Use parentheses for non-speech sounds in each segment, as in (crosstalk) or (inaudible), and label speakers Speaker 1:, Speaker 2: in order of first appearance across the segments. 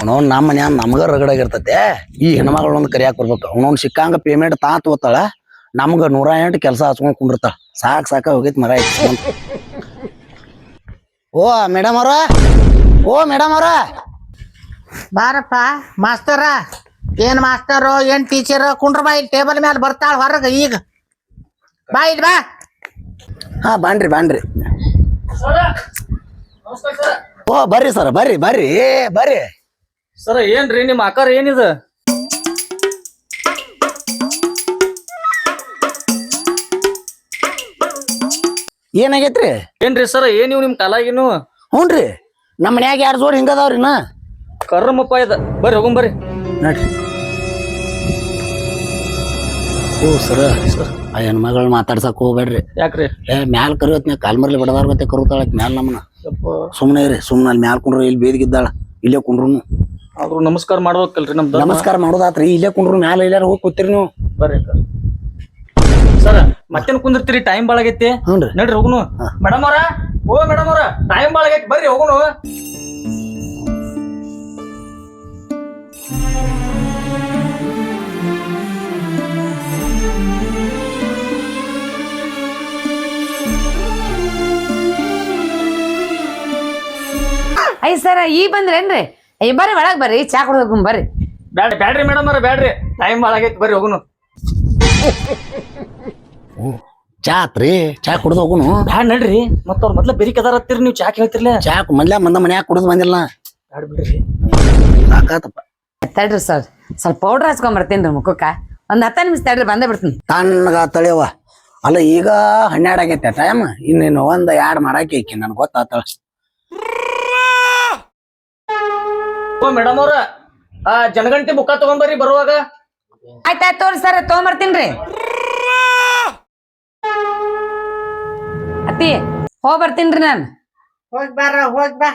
Speaker 1: ಅವನವ್ನ ನಮ್ಮ ಮನ್ಯಾಗ ರಗಡ ರಗಡಾಗಿರ್ತತೆ ಈ ಹೆಣ್ಮಗಳ ಕರಿಯಾಕ ಕರಿಯಾಕ್ ಬರ್ಬೇಕು. ಅವನವ್ನ ಸಿಕ್ಕಂಗ ಪೇಮೆಂಟ್ ತಾ ತಗೋತಾಳ ನಮ್ಗ ನೂರ ಎಂಟು ಕೆಲಸ ಹಚ್ಕೊಂಡ್ ಕುಂಡಿರ್ತಾಳ ಸಾಕ್ ಸಾಕ ಹೋಗೈತಿ ಮರ ಓ ಮೇಡಮ್ ಅವ್ರ? ಓ ಮೇಡಮ್ ಅವ್ರ?
Speaker 2: ಬಾರಪ್ಪ ಮಾಸ್ತರ ಏನ್ ಮಾಸ್ತರು ಏನ್ ಟೀಚರ್ ಕುಂಡ್ರ ಬಾ ಇಲ್ಲಿ ಟೇಬಲ್ ಮೇಲೆ ಬರ್ತಾಳ ಹೊರಗ ಈಗ. ಬಾ ಇಲ್ಲಿ ಬಾ.
Speaker 1: ಹಾ ಬಾಂಡ್ರಿ ಬಾನ್ರಿ ಓ ಬರ್ರಿ ಸರ್ ಬರ್ರಿ ಬರ್ರಿ ಏ ಬರ್ರಿ.
Speaker 3: ಸರ ಏನ್ರಿ ನಿಮ್ ಆಕಾರ ಏನಿದ?
Speaker 1: ಏನಾಗೈತ್ರಿ?
Speaker 3: ಏನ್ರಿ ಸರ ಏನ್ ನೀವು ನಿಮ್ ಕಾಲಾಗಿನು?
Speaker 1: ಹ್ಞೂನ್ರಿ ನಮ್ಮ ಮನ್ಯಾಗ ಯಾರು ಜೋರ್ ಹಿಂಗದಾವ್ರಿ ನಾ
Speaker 3: ಕರ್ಮಪ್ಪ ಇದ. ಬರ್ರಿ ಹೋಗಂ ಬರ್ರಿ.
Speaker 1: ನೋಡ್ರಿ. ಓ ಸರ ಸರ್ ಆ ಹೆಣ್ಮಗಳು ಮಾತಾಡ್ಸಕ್ ಹೋಗ್ಬೇಡ್ರಿ.
Speaker 3: ಯಾಕ್ರಿ?
Speaker 1: ಏ ಮ್ಯಾಲ್ ಕರಿಯೋತ್ನ ಕಾಲ್ ಮರ್ಲಿ ಬಡದಾರ ಗತೆ ಕರುತಾಳ ಮ್ಯಾಲ್ ನಮ್ಮನ ಸುಮ್ಮನೆ ಇರಿ ಸುಮ್ಮನೆ ಅಲ್ಲಿ ಮ್ಯಾಲ್ ಕುಂಡ್ರು ಇಲ್ಲಿ ಬೇದಿಗಿದ್ದಾಳ ಇಲ್ಲೇ ಕುಂಡ್ರು
Speaker 3: ಆದ್ರೂ ನಮಸ್ಕಾರ ಮಾಡ್ಬೇಕಲ್ರಿ ನಮ್ದು.
Speaker 1: ನಮಸ್ಕಾರ ಮಾಡೋದಾತ್ರಿ. ಇಲ್ಲೇ ಕುಂಡ್ರು ಮ್ಯಾಲ ಇಲ್ಲಾರ ಹೋಗಿ ಕೂತಿರಿ ನೀವು.
Speaker 3: ಬರ್ರಿ ಸರ್. ಮತ್ತೇನ್ ಕುಂದಿರ್ತೀರಿ? ಟೈಮ್ ಬಾಳಾಗೈತಿ
Speaker 1: ಹ್ಞೂನ್ರಿ
Speaker 3: ನಡ್ರಿ ಹೋಗುನು. ಮೇಡಮ್ ಅವ್ರ? ಓ ಮೇಡಮ್ ಅವ್ರ. ಟೈಮ್ ಬಾಳಾಗೈತಿ ಬರ್ರಿ ಹೋಗುನು.
Speaker 4: ಐ ಸರ ಈ ಬಂದ್ರೇನ್ರಿ? ಅಯ್ಯ ಬರ್ರಿ ಒಳಗ್ ಬರ್ರಿ ಚಾ ಕುಡ್ದು ಬರ್ರಿ.
Speaker 3: ಬ್ಯಾಡ ಬ್ಯಾಡ್ರಿ ಮೇಡಮ್ ಅವ್ರ ಬ್ಯಾಡ್ರಿ. ಟೈಮ್ ಆಗೈತಿ ಬರ್ರಿ ಹೋಗುನು.
Speaker 1: ಚಾ ಆತ್ರಿ ಚಾ ಕುಡ್ದು ಹೋಗುನು.
Speaker 3: ಬ್ಯಾಡ ನಡ್ರಿ ಮತ್ತ ಅವ್ರ ಮೊದ್ಲ ಬೆರಿ ಕದಾರತ್ತೀರಿ ನೀವು ಚಾಕ್ ಹೇಳ್ತಿರ್ಲ
Speaker 1: ಚಾ ಮೊದ್ಲ ಮಂದ ಮನ್ಯಾಗ ಕುಡ್ದು ಬಂದಿಲ್ಲ.
Speaker 3: ಬ್ಯಾಡ್ ಬಿಡ್ರಿ.
Speaker 1: ಸಾಕಾತಪ್ಪ.
Speaker 4: ತಡ್ರಿ ಸರ್ ಸ್ವಲ್ಪ ಪೌಡರ್ ಹಚ್ಕೊಂಡ್ ಬರ್ತೀನಿ ಮುಖಕ್ಕ. ಒಂದ್ ಹತ್ತ ನಿಮಿಷ ತಡ್ರಿ ಬಂದೇ ಬಿಡ್ತೀನಿ.
Speaker 1: ತಣ್ಣಗ ತಳಿಯವ ಅಲ್ಲ ಈಗ ಹನ್ನೆರಡು ಆಗೈತೆ ಟೈಮ್ ಇನ್ನೇನು ಒಂದ್ ಎರಡ್ ಮಾಡಾಕಿ ಐಕಿ ನನ್ಗೆ ಗೊತ್ತಾತಳ.
Speaker 3: ಓ ಮೇಡಮ್ ಅವ್ರ ಆ ಜನಗಂಟಿ ಬುಕ್ಕ ತಗೊಂಬರ್ರಿ ಬರುವಾಗ.
Speaker 4: ಆಯ್ತಾಯ್ತು ತೋರಿ ಸರ್ ತಗೊಂಬರ್ತೀನ್ರಿ ಅತ್ತಿ ಹೋಗ್ ಬರ್ತೀನ್ರಿ ನಾನು.
Speaker 2: ಹೋಗ್ ಬಾರ ಹೋಗ್ ಬಾ.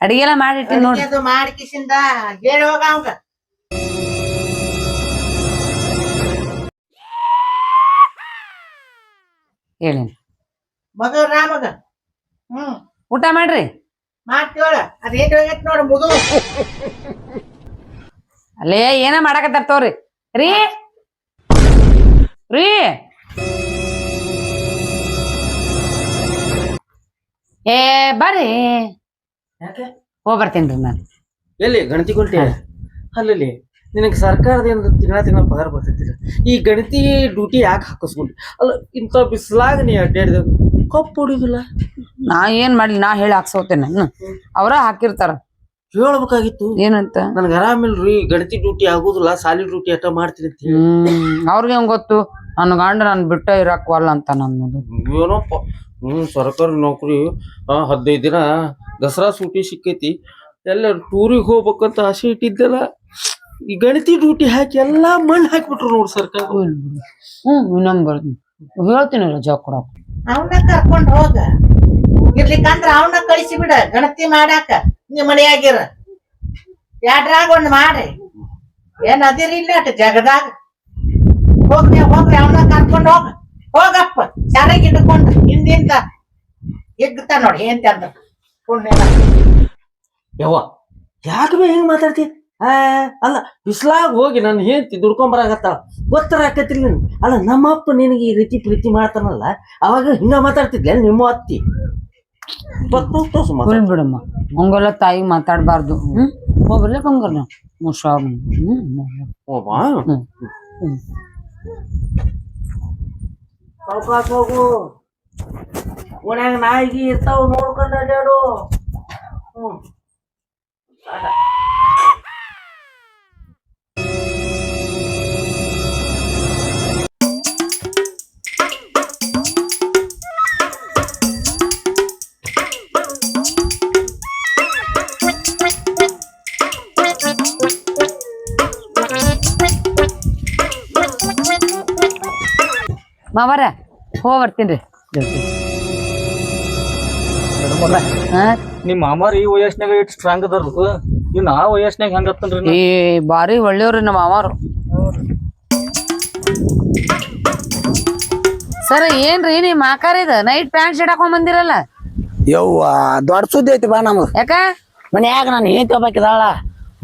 Speaker 4: ಅಡಿಗೆ ಎಲ್ಲ ಮಾಡಿಟ್ಟಿನಿ ನೋಡಿ
Speaker 2: ಅದು ಮಾಡಿ ಕಿಸಿಂದ ಹೇಳಿ ಹೋಗ ಅವಂಗ.
Speaker 4: ಹೇಳಿ
Speaker 2: ಮಗ ರಾಮಗ. ಹ್ಮ್.
Speaker 4: ಊಟ ಮಾಡ್ರಿ.
Speaker 2: ಮಾಡ್ತೀವಳ ಅದ್ ಏನ್ ಹೋಗೈತ್ ನೋಡು ಮುದು
Speaker 4: ಅಲ್ಲೇ ಏನ ಮಾಡಾಕತ್ತಾರ ತೋರಿ. ರೀ. ರೀ. ಏ ಬರ್ರಿ.
Speaker 3: ಯಾಕೆ?
Speaker 4: ಹೋಗ್ ಬರ್ತೇನ್ರಿ ನಾನು.
Speaker 3: ಎಲ್ಲಿ ಗಣತಿ ಕೊಲ್ಟಿ ಅಲ್ಲಿ ನಿನಗೆ ಸರ್ಕಾರದಿಂದ ತಿಂಗಳ ತಿಂಗಳ ಪಗಾರ ಬರ್ತೈತಿಲ್ಲ ಈ ಗಣತಿ ಡ್ಯೂಟಿ ಯಾಕೆ ಹಾಕಿಸ್ಕೊಂಡು ಅಲ್ಲ ಇಂಥ ಬಿಸಿಲಾಗ ನೀ ಅಡ್ಡಾಡಿದ ಕಪ್ಪು ಹೊಡಿದಿಲ್ಲ
Speaker 4: ನಾ ಏನ್ ಮಾಡ್ಲಿ ನಾ ಹೇಳಿ ಹಾಕ್ಸೋತೇನೆ. ನಾನು ಅವ್ರ ಹಾಕಿರ್ತಾರ.
Speaker 3: ಹೇಳ್ಬೇಕಾಗಿತ್ತು.
Speaker 4: ಏನಂತ?
Speaker 3: ನನ್ಗೆ ಆರಾಮಿಲ್ರಿ ಗಣತಿ ಡ್ಯೂಟಿ ಆಗುದಿಲ್ಲ ಸಾಲಿ ಡ್ಯೂಟಿ ಅಟ ಮಾಡ್ತೀನಿ ಅಂತ ಹೇಳಿ.
Speaker 4: ಹ್ಮ್ ಅವ್ರಿಗೆ ಹೆಂಗ್ ಗೊತ್ತು? ನನ್ನ ಗಂಡ ನನ್ ಬಿಟ್ಟ ಇರಕ್ವಲ್ಲ ಅಂತ ನನ್ನದು.
Speaker 3: ಏನೋಪ್ಪ ಹ್ಮ್ ಸರ್ಕಾರಿ ನೌಕರಿ ಆ ಹದಿನೈದು ದಿನ ದಸರಾ ಸೂಟಿ ಸಿಕ್ಕೈತಿ. ಎಲ್ಲ ಟೂರಿಗೆ ಹೋಗ್ಬೇಕಂತ ಆಸೆ ಇಟ್ಟಿದ್ದೆಲ್ಲ ಈ ಗಣತಿ ಡ್ಯೂಟಿ ಹಾಕಿ ಎಲ್ಲಾ ಮಣ್ಣು ಹಾಕ್ಬಿಟ್ರು ನೋಡ್ ಸರ್ಕಾರ.
Speaker 4: ಹ್ಮ್ ಇನ್ನೊಂದ್ ಬರ್ತೀನಿ. ಹೇಳ್ತೀನಿ ಜಾಬ್ ಕೊಡಕ್
Speaker 2: ಅವನ್ನ ಕರ್ಕೊಂಡ್ ಹೋಗ. ಇರ್ಲಿಕ್ಕಂದ್ರ ಅವನ್ನ ಕಳಿಸಿ ಬಿಡ, ಗಣತಿ ಮಾಡಾಕ ನಿಮ್ಮ ಮನೆಯಾಗಿರ. ಯಾಡ್ರಾಗ ಒಂದ್ ಮಾಡಿ ಏನ್ ಅದಿರಿ ಇಲ್ಲ ಅಟ್ ಜಗದಾಗ? ಹೋಗ್ರಿ ಹೋಗ್ರಿ, ಅವನ ಕರ್ಕೊಂಡ್ ಹೋಗ. ಹೋಗಪ್ಪ ಚೆನ್ನಾಗಿ ಹಿಡ್ಕೊಂಡು ಹಿಂದಿಂದ ಎಗ್ತ ನೋಡಿ ಏನ್ ಅಂದ್ರ.
Speaker 3: ಯವ್ವ, ಯಾಕೆ ಬೇ ಹಿಂಗ್ ಮಾತಾಡ್ತಿ? ಆ, ಅಲ್ಲ, ಬಿಸ್ಲಾಗ ಹೋಗಿ ನನ್ನ ಹೇಳ್ತಿ ದುಡ್ಕೊಂಬರಾಗತ್ತ. ಗೊತ್ತರ ಆಕತಿಲ್ಲ ನೀನು. ಅಲ್ಲ, ನಮ್ಮಪ್ಪ ನಿನಗೆ ಈ ರೀತಿ ಪ್ರೀತಿ ಮಾಡ್ತಾನಲ್ಲ, ಅವಾಗ ಹಿಂಗ ಮಾತಾಡ್ತಿದ್ಲೆ ನಿಮ್ಮ ಅತ್ತಿ.
Speaker 4: ಫುಲ್ ಬಿಡಮ್ಮ. ಹಂಗೆಲ್ಲ ತಾಯಿ ಮಾತಾಡಬಾರ್ದು. ಹ್ಮ್? ಹೋಗ್ಬರ್ಲಿ ಹಂಗಲ್ಲ ಹುಷಾರ್ ಹ್ಮ್
Speaker 3: ಸಾವ್ಕಾಸ್ ಹೋಗು. ಓಣ್ಯಾಗ ನಾಯಿಗಿ ಇರ್ತಾವ ನೋಡ್ಕೊಂಡು ಅಡ್ಯಾಡು. ಹ್ಮ್.
Speaker 4: ಮಾವರ ಹೋಗ್ ಬರ್ತೀನಿ ಹಾ?
Speaker 3: ನಿಮ್ಮ ಮಾಮಾರ ಈ ವಯಸ್ಸಿನಾಗ ಇಟ್ ಸ್ಟ್ರಾಂಗ್ ಅದಾರ ಇನ್ನು ಆ ವಯಸ್ಸಿನಾಗ ಹೆಂಗ
Speaker 4: ಈ ಬಾರಿ ಒಳ್ಳೆಯವ್ರಿ ನಮ್ಮ ಮಾವಾರು ಸರ್ ಏನ್ರಿ ನಿಮ್ ಮಾಕಾರ ಇದು? ನೈಟ್ ಪ್ಯಾಂಟ್ ಶರ್ಟ್ ಹಾಕೊಂಡ್ ಬಂದಿರಲ್ಲ?
Speaker 1: ಯವ್ವ ದೊಡ್ಡ ಸುದ್ದಿ ಐತಿ ಬಾ ನಮ್ದು
Speaker 4: ಯಾಕ?
Speaker 1: ಮನ್ಯಾಗ ನಾನು ಏನ್ ತಗೋಬೇಕಿದಾಳ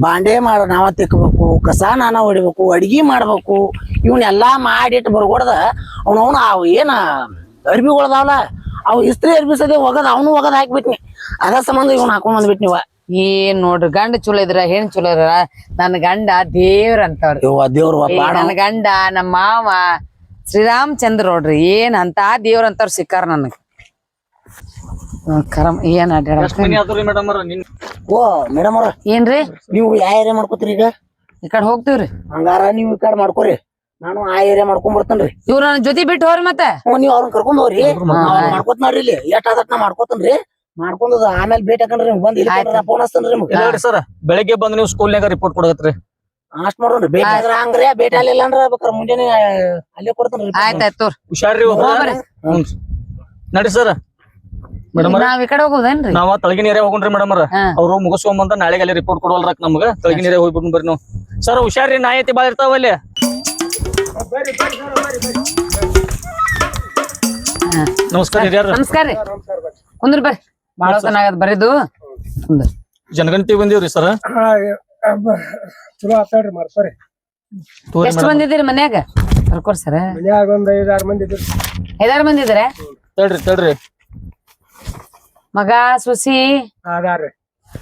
Speaker 1: ಬಾಂಡೆ ಮಾಡ ನಾವ ತಿಕ್ಕಬೇಕು ಕಸ ನಾನ ಹೊಡಿಬೇಕು ಅಡ್ಗಿ ಮಾಡ್ಬೇಕು ಇವನ್ನೆಲ್ಲಾ ಮಾಡಿಟ್ಟು ಬರ್ಗೊಡ್ದ ಅವನವನು ಅವ್ ಏನ ಅರ್ಬಿಗಳದಾವಲ್ಲ ಅವು ಇಸ್ತ್ರಿ ಅರ್ಬಿಸದೆ ಒಗದ ಅವನು ಹೋಗದ ಹಾಕ್ಬಿಟ್ನಿ. ಅದ ಸಂಬಂಧ ಇವನ್ ಹಾಕೊಂಡ್ ಬಂದ್ಬಿಟ್ನಿವ
Speaker 4: ಏನ್ ನೋಡ್ರಿ ಗಂಡ ಚಲೋ ಇದ್ರ ಹೆಣ್ ಚಲೋ ಇದ್ರ ನನ್ ಗಂಡ ದೇವ್ರ ಅಂತವ್ರಿ. ಏ, ನನ್ ಗಂಡ ನಮ್ಮ ಮಾವ ಶ್ರೀರಾಮಚಂದ್ರ ನೋಡ್ರಿ ಏನ್ ಅಂತ ದೇವ್ರ ಅಂತವ್ರ ಸಿಕ್ಕಾರ ನನಗ. ಕರಮ್ ಏನ್
Speaker 1: ಓ ಮೇಡಮ್ ಅವ್ರ
Speaker 4: ಏನ್ರಿ?
Speaker 1: ನೀವು ಯಾವ ಏರಿಯಾ ಮಾಡ್ಕೋತೀರಿ ಈಗ?
Speaker 4: ಈ ಕಡೆ ಹೋಗ್ತೀವ್ರಿ.
Speaker 1: ಹಂಗಾರ ನೀವು ಈ ಕಡೆ ಮಾಡ್ಕೋರಿ. ನಾನು ಆ ಏರಿಯಾ ಮಾಡ್ಕೊಂಡ್ ಬರ್ತೇನ್ರಿ
Speaker 4: ಇವ್ರ ನನ್ನ ಜೊತೆ ಬಿಟ್ಟು ಹೋರಿ ಮತ್ತೆ.
Speaker 1: ಹ್ಞೂ ನೀವ್ ಅವ್ರನ್ನ ಕರ್ಕೊಂಡ್ ಹೋಗ್ರಿ. ಮಾಡ್ಕೋತ್ನಾರಿ ಇಲ್ಲಿ. ಎಷ್ಟ್ ಆದಟ್ ನಾ ಮಾಡ್ಕೋತನ್ರಿ ಮಾಡ್ಕೊಂಡ್ ಆಮೇಲೆ ಭೇಟಿ ಹಾಕಣ್ರಿ ನಿಮ್ಗೆ ಬಂದ್ ಇಲ್ಲಿ
Speaker 4: ಆಯ್ತು.
Speaker 1: ಫೋನ್ ಹಚ್ತೇನ್ರಿ ನಿಮ್ಗೆ.
Speaker 5: ಸರ್ ಬೆಳಿಗ್ಗೆ ಬಂದು ನೀವು ಸ್ಕೂಲ್ನಾಗ ರಿಪೋರ್ಟ್ ಕೊಡಗತ್ರಿ
Speaker 1: ಅಷ್ಟ್ ಮಾಡೋಣ ಭೇಟಿ ಆದ್ರ ಹಂಗ್ರಿ ಭೇಟಿ ಆಗ್ಲಿಲ್ಲ ಅಂದ್ರ ಬೇಕಾರೆ ಮುಂಜಾನೆ ಅಲ್ಲೇ ಕೊಡ್ತೇನ್ರಿ
Speaker 4: ಆಯ್ತಾಯ್ತು ತೋರಿ.
Speaker 5: ಹುಷಾರ್ರಿ ನಡಿ ಸರ್ ಮೇಡಮ್
Speaker 4: ನಾವ್ ಈ ಕಡೆ ಹೋಗೋದೇನ್ರಿ?
Speaker 5: ನಾವ ತಳಗಿನ ಏರಿಯಾ ಹೋಗ್ರಿ ಮೇಡಮ್
Speaker 4: ಹಾ.
Speaker 5: ಅವ್ರು ಮುಗಿಸ್ಕೊಂಬಂದ ನಾಳೆಗೆ ಅಲ್ಲಿ ರಿಪೋರ್ಟ್ ಕೊಡುವಲ್ ನಮ್ಗ. ತಳಗಿನ ಏರಿಯಾ ಹೋಗ್ಬಿಟ್ಟು ಬರ್ರಿ ನಾವು. ಸರ್ ಹುಷಾರ್ರಿ ನಾಯತಿ ಬಾಳ ಇರ್ತಾವ ಅಲ್ಲಿ.
Speaker 4: ಹಾ.
Speaker 5: ನಮಸ್ಕಾರ ಹಿರಿಯರ್.
Speaker 4: ನಮಸ್ಕಾರ ರೀ. ಕುಂದ್ರ ಬರ್ರಿ. ಬಾಳ ಚೆನ್ನಾಗದ ಬರೀದು ಕುಂದ್ರ.
Speaker 5: ಜನಗಣತಿ ಬಂದೀವ್ರಿ ಸರ್
Speaker 6: ಚಲೋ ಆತಾಡ್ರಿ ಮಾಡ್ತಾರೆ
Speaker 4: ಎಷ್ಟ್ ಬಂದಿದ್ದೀರಿ ಮನ್ಯಾಗ? ಬರ್ಕೊಡ್ ಸರ್
Speaker 6: ಮನ್ಯಾಗ ಒಂದ್ ಐದಾರು ಮಂದಿ ಇದ್ರು.
Speaker 4: ಐದಾರು ಮಂದಿ ಇದಾರೆ
Speaker 5: ತಡ್ರಿ ತಡ್ರಿ.
Speaker 4: ಮಗ ಸುಸಿ?
Speaker 6: ಅದಾರ್ರಿ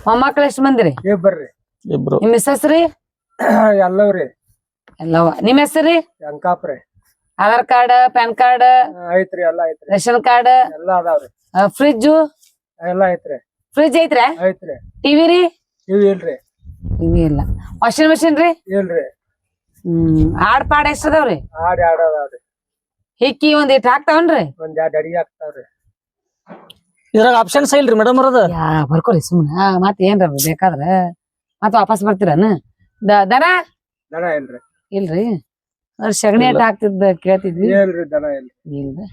Speaker 4: ಮೊಮ್ಮಕ್ಳು ಎಷ್ಟ್ ಮಂದಿರಿ?
Speaker 6: ಇಬ್ಬರ್ರಿ
Speaker 5: ಇಬ್ರು.
Speaker 4: ನಿಮ್ ಹೆಸ್ರಿ (clears throat)
Speaker 6: ಎಲ್ಲವ್ರಿ
Speaker 4: ಎಲ್ಲವ. ನಿಮ್ ಹೆಸ್ರಿ
Speaker 6: ಅಂಕಾಪ್ರಿ
Speaker 4: ಆಧಾರ್ ಕಾರ್ಡ್ ಪ್ಯಾನ್ ಕಾರ್ಡ್?
Speaker 6: ಐತ್ರಿ ಎಲ್ಲಾ ಐತ್ರಿ.
Speaker 4: Ration card?
Speaker 6: ಎಲ್ಲಾ ಅದಾವ್ರಿ
Speaker 4: ಫ್ರಿಜ್
Speaker 6: ಎಲ್ಲಾ ಐತ್ರಿ.
Speaker 4: ಫ್ರಿಜ್ ಐತ್ರಿ
Speaker 6: ಐತ್ರಿ.
Speaker 4: ಟಿವಿ ರೀ?
Speaker 6: ಟಿವಿ ಇಲ್ರಿ.
Speaker 4: ಟಿವಿ ಇಲ್ಲ. ವಾಷಿಂಗ್ ಮೆಷಿನ್ ರೀ?
Speaker 6: ಇಲ್ರಿ.
Speaker 4: ಹ್ಮ್ ಆಡ್ ಪಾಡ್ ಎಷ್ಟ್ ಅದಾವ್ರಿ
Speaker 6: ಆಡ್ ಆಡ ಅದಾವ್ರಿ
Speaker 4: ಹಿಕ್ಕಿ ಒಂದ್ ಇಟ್ ಹಾಕ್ತಾವನ್ರಿ?
Speaker 6: ಒಂದ್ ಎರಡ್ ಅಡಿಗೆ ಹಾಕ್ತಾವ್ರಿ
Speaker 5: ಇದ್ರಾಗ ಆಪ್ಷನ್ಸ್ ಇಲ್ರಿ ಮೇಡಮ್ ಅದ
Speaker 4: ಯಾ ಬರ್ಕೋರಿ ಸುಮ್ಮನೆ ಮತ್ತೆ ಏನ್ರ ಬೇಕಾದ್ರ. ಮತ್ತೆ ವಾಪಸ್ ಬರ್ತೀರನ? ದ- ದನ?
Speaker 6: ದನ ಇಲ್ರಿ.
Speaker 4: ಇಲ್ರಿ? ಅದ್ ಸಗಣಿ ಅಟ್ ಹಾಕ್ತಿದ್ದ ಕೇಳ್ತಿದ್ವಿ.
Speaker 6: ಇಲ್ರಿ ದನ ಇಲ್ರಿ
Speaker 4: ಇಲ್ರಿ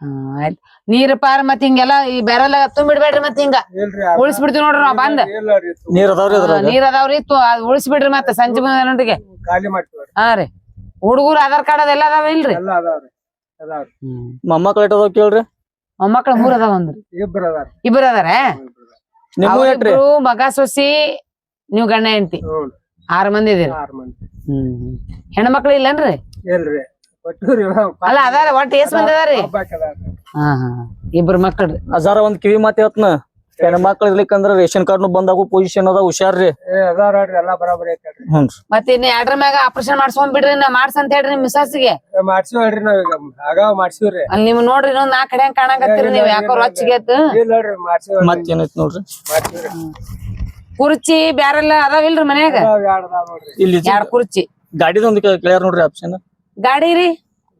Speaker 4: ಹಾ ಆಯ್ತ್. ನೀರ್ ಪಾರ ಮತ್ ಹಿಂಗೆಲ್ಲ ಈ ಬೆರಲ್ ತುಂಬಿಡ್ಬೇಡ್ರಿ ಮತ್ ಹಿಂಗ.
Speaker 6: ಇಲ್ರಿ
Speaker 4: ಉಳಿಸ್ಬಿಡ್ತೀವಿ ನೋಡ್ರಿ ನಾವ್ ಬಂದ್.
Speaker 5: ನೀರ್ ಅದಾವ್ರಿ ಅದ್ರಾಗ
Speaker 4: ನೀರ್ ಅದಾವ್ರಿ ತು- ಅದ್ ಉಳಿಸ್ಬಿಡ್ರಿ ಮತ್ತ ಸಂಜೆ ಮುಂದೆ
Speaker 6: ಖಾಲಿ ಮಾಡ್ತೀವ್ರಿ.
Speaker 4: ಹಾ ರೀ. ಹುಡುಗರು ಆಧಾರ್ ಕಾರ್ಡ್ ಅದೆಲ್ಲ ಅದಾವ ಇಲ್ರಿ?
Speaker 6: ಎಲ್ಲಾ ಅದಾವ್ರಿ.
Speaker 5: ಎಟ್ ಕೇಳ್ರಿ?
Speaker 4: ಮೊಮ್ಮಕ್ಳ ಮೂರ್ ಅದಾವ ಒಂದು.
Speaker 6: ಇಬ್ಬರ ಅದಾರ.
Speaker 4: ಇಬ್ಬರು ಅದಾರ?
Speaker 5: ನಿಮ್ಮು ಎಟ್ರಿ
Speaker 4: ಅವ್ರಿಬ್ರು ಮಗ ಸೊಸಿ ನೀವು ಗಂಡ ಹೆಂಡತಿ. ಆರ್ ಮಂದಿ ಇದೀರಿ. ಹ್ಮ್ ಹೆಣ್ಮಕ್ಳು ಇಲ್ಲನ್ರಿ? ಅಲ್ಲ ಅದಾರ ಒಟ್ಟ ಎಷ್ಟ್ ಮಂದಿ ಅದಾರಿ?
Speaker 6: ಅದಾರ.
Speaker 4: ಹಾ ಹಾ ಇಬ್ರು ಮಕ್ಕಳ್ರಿ
Speaker 5: ಅಜಾರ ಒಂದ್ ಕಿವಿ ಮಾತ್ ಹೇಳ್ತನ. ಹೆಣ್ಮಕ್ಳು ಇರ್ಲಿಕ್ಕಂದ್ರ ರೇಷನ್ ಕಾರ್ಡ್ ಬಂದಾಗು ಪೊಸಿಷನ್ ಅದ ಹುಷಾರ್ರಿ
Speaker 6: ನೋಡ್ರಿ ಎಲ್ಲಾ ಬರಾಬರಿ
Speaker 4: ಮತ್ತೆ ಇನ್ನ ಎರಡ್ರ ಮ್ಯಾಗ ಆಪರೇಷನ್ ಮಾಡ್ಸ್ಕೊಂಡ್ ಬಿಡ್ರಿ ನಾ ಮಾಡ್ಸ ಅಂತ ಹೇಳ್ರಿ ನಿಮ್
Speaker 6: ಮಾಡ್ಸಿವ್ ಹೇಳ್ರಿ ಆಗಾವ್ ಮಾಡ್ಸಿವ್ರಿ
Speaker 4: ಅಲ್ಲಿ ನಿಮ್ ನೋಡ್ರಿ ಇನ್ನೊಂದ್ ನಾಲ್ಕ್ ಕಡೆ ಕಾಣಕತ್ತೀರಿ ನೀವ್ ಯಾಕೋ ರೊಚ್ಚಿಗೆ
Speaker 6: ಇಲ್ಲ ನೋಡ್ರಿ ಮಾಡ್ಸಿವ್
Speaker 5: ಮತ್ತೇನೈತ್ ನೋಡ್ರಿ?
Speaker 6: ಮಾಡ್ಸಿವ್ರಿ
Speaker 4: ಕುರ್ಚಿ ಬ್ಯಾರೆಲ್ಲ ಅದಾವಿಲ್ರಿ ಮನ್ಯಾಗ?
Speaker 6: ಅದಾವ್ ಎರಡ್ ಅದಾವ್ ನೋಡ್ರಿ.
Speaker 5: ಇಲ್ಲಿ
Speaker 4: ಎರಡ್ ಕುರ್ಚಿ.
Speaker 5: ಗಾಡಿದೊಂದು ಕ್ಲಿಯರ್ ನೋಡ್ರಿ ಆಪ್ಷನ್
Speaker 4: ಗಾಡಿ ರೀ?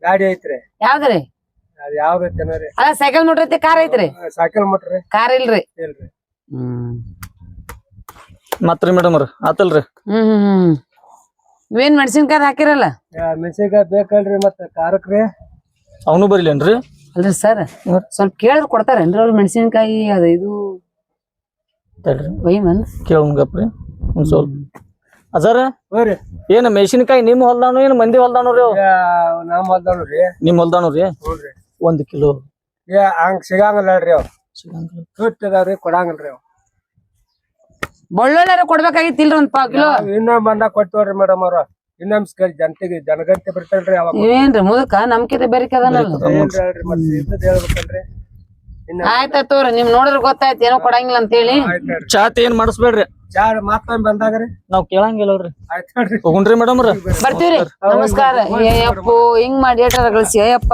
Speaker 6: ಗಾಡಿ ಐತ್ರಿ.
Speaker 4: ಯಾವ್ದ್ರಿ? ಅಲ್ಲ ಸೈಕಲ್ ಮೋಟರ್ ಐತಿ ಕಾರ್ ಐತ್ರಿ.
Speaker 6: ಸೈಕಲ್ ಮೋಟರ್
Speaker 4: ಕಾರ್ ಇಲ್ರಿ.
Speaker 6: ಇಲ್ರಿ.
Speaker 4: ಹ್ಮ್.
Speaker 5: ಮತ್ರಿ ಮೇಡಮ್ ಅವ್ರ ಆತಲ್ರಿ?
Speaker 4: ಹ್ಮ್ ಹ್ಮ್ ಹ್ಮ್. ಇವೇನ್ ಮೆಣಸಿನ್ಕಾಯಿ ಹಾಕಿರಲ್ಲ?
Speaker 6: ಮೆಣಸಿನ್ಕಾಯಿ ಬೇಕಲ್ರಿ ಮತ್ತೆ ಖಾರಕ್ರಿ
Speaker 5: ಅವನು ಬರಿಲೇನ್ರಿ?
Speaker 4: ಅಲ್ರಿ ಸರ್ ಸ್ವಲ್ಪ ಕೇಳಿದ್ರೆ ಕೊಡ್ತಾರೇನ್ರಿ ಅವ್ರು ಮೆಣಸಿನ್ಕಾಯಿ ಅದ ಇದು?
Speaker 5: ತಡ್ರಿ
Speaker 4: ಒಯ್ಮನ್
Speaker 5: ಕೇಳಂಗಪ್ರಿ ಒಂದ್ ಸ್ವಲ್ಪ. ಅಜಾರ
Speaker 6: ಹೋರಿ
Speaker 5: ಏನ್ ಮೆಣಸಿನಕಾಯಿ ನಿಮ್ ಹೊಲ್ದಾನು ಏನ್ ಮಂದಿ ಹೊಲ್ದಾನು ರೀ
Speaker 6: ನಮ್ ರೀ.
Speaker 5: ನಿಮ್ ಹೊಲ್ದಾನು ರೀ?
Speaker 6: ನೋಡ್ರಿ
Speaker 5: ಒಂದ್ ಕಿಲೋ.
Speaker 6: ಏ ಹಂಗ್ ಸಿಗಂಗಿಲ್ಲ ಹೇಳ್ರಿ ಅವ್
Speaker 5: ಸಿಗಂಗಿಲ್ಲ.
Speaker 6: ತುಟ್ಟ ಅದಾವ್ರಿ ಕೊಡಂಗಿಲ್ರಿ ಅವ್
Speaker 4: ಬಳ್ಳೊಳ್ಳೆ ಕೊಡ್ಬೇಕಾಗಿತ್ತಿಲ್ರಿ ಒಂದ್ ಪಾವ್ ಕಿಲೋ.
Speaker 6: ಬಂದ ಇನ್ನೊಮ್ಮೆ ಬಂದಾಗ ಕೊಟ್ಟವ್ರಿ ಮೇಡಮ್ ಅವ್ರ. ಇನ್ನೊಮ್ಮೆ ಜನತೆಗೆ ಜನಗಂತೆ ಬಿಡ್ತಾಳ್ರಿ ಅವಾಗ.
Speaker 4: ಏನ್ರಿ ಮುದಕ ನಮ್ಕಿಂತ
Speaker 6: ಹೇಳ್ರಿ ಮತ್ತೆ ಹೇಳ್ಬೇಕಲ್ರಿ.
Speaker 4: ಆಯ್ತ ತೋರಿ ನಿಮ್ ನೋಡಿದ್ರ ಗೊತ್ತಾಯ್ತು ಏನೋ ಕೊಡಂಗಿಲ್ಲ ಅಂತ ಹೇಳಿ
Speaker 5: ಚಾತ್ ಏನ್ ಮಾಡಿಸ್ಬೇಡ್ರಿ?
Speaker 6: ಚಾರ್ ಬಂದಾಗ್ರಿ.
Speaker 5: ನಾವ್ ಮೇಡಮ್ ಅವ್ರ.
Speaker 4: ಬರ್ತೀವ್ರಿ ನಮಸ್ಕಾರ. ಅಯ್ಯಪ್ಪ ಹಿಂಗ್ ಮಾಡಿ ಏಟಾರ ಗಳಿಸಿ ಅಯ್ಯಪ್ಪ